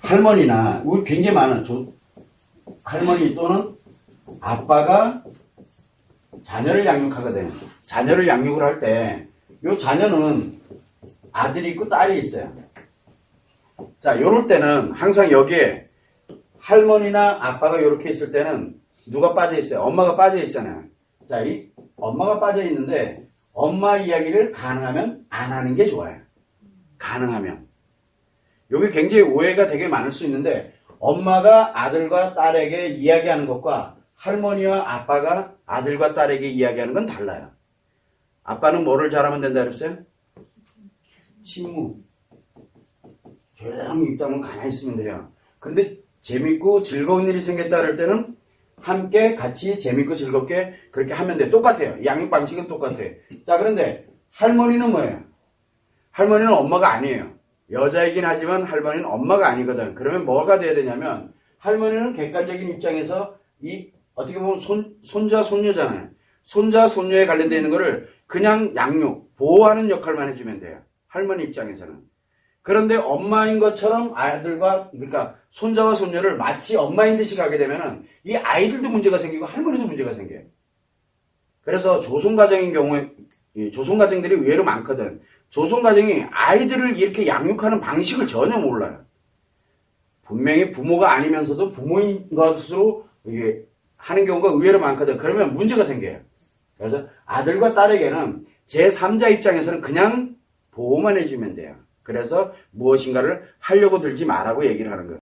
할머니나 우리 굉장히 많은 조- 할머니 또는 아빠가 자녀를 양육하거든. 자녀를 양육을 할 때 요 자녀는 아들이 있고 딸이 있어요. 자, 요럴 때는 항상 여기에 할머니나 아빠가 이렇게 있을 때는 누가 빠져 있어요? 엄마가 빠져 있잖아요. 자, 이 엄마가 빠져 있는데 엄마 이야기를 가능하면 안 하는 게 좋아요. 가능하면. 여기 굉장히 오해가 되게 많을 수 있는데 엄마가 아들과 딸에게 이야기하는 것과 할머니와 아빠가 아들과 딸에게 이야기하는 건 달라요. 아빠는 뭐를 잘하면 된다 그랬어요? 침묵. 조용히 있다면 가만히 있으면 돼요. 근데 재밌고 즐거운 일이 생겼다 그럴 때는 함께 같이 재밌고 즐겁게 그렇게 하면 돼. 똑같아요. 양육 방식은 똑같아요. 자, 그런데 할머니는 뭐예요? 할머니는 엄마가 아니에요. 여자이긴 하지만 할머니는 엄마가 아니거든. 그러면 뭐가 돼야 되냐면 할머니는 객관적인 입장에서 이 어떻게 보면 손, 손자, 손녀잖아요. 손자, 손녀에 관련되어 있는 거를 그냥 양육, 보호하는 역할만 해주면 돼요. 할머니 입장에서는. 그런데 엄마인 것처럼 아이들과, 그러니까 손자와 손녀를 마치 엄마인 듯이 가게 되면은 이 아이들도 문제가 생기고 할머니도 문제가 생겨요. 그래서 조선 가정인 경우에, 이 조선 가정들이 의외로 많거든. 조선 가정이 아이들을 이렇게 양육하는 방식을 전혀 몰라요. 분명히 부모가 아니면서도 부모인 것으로 하는 경우가 의외로 많거든. 그러면 문제가 생겨요. 그래서 아들과 딸에게는 제3자 입장에서는 그냥 보호만 해주면 돼요. 그래서 무엇인가를 하려고 들지 말라고 얘기를 하는 거예요.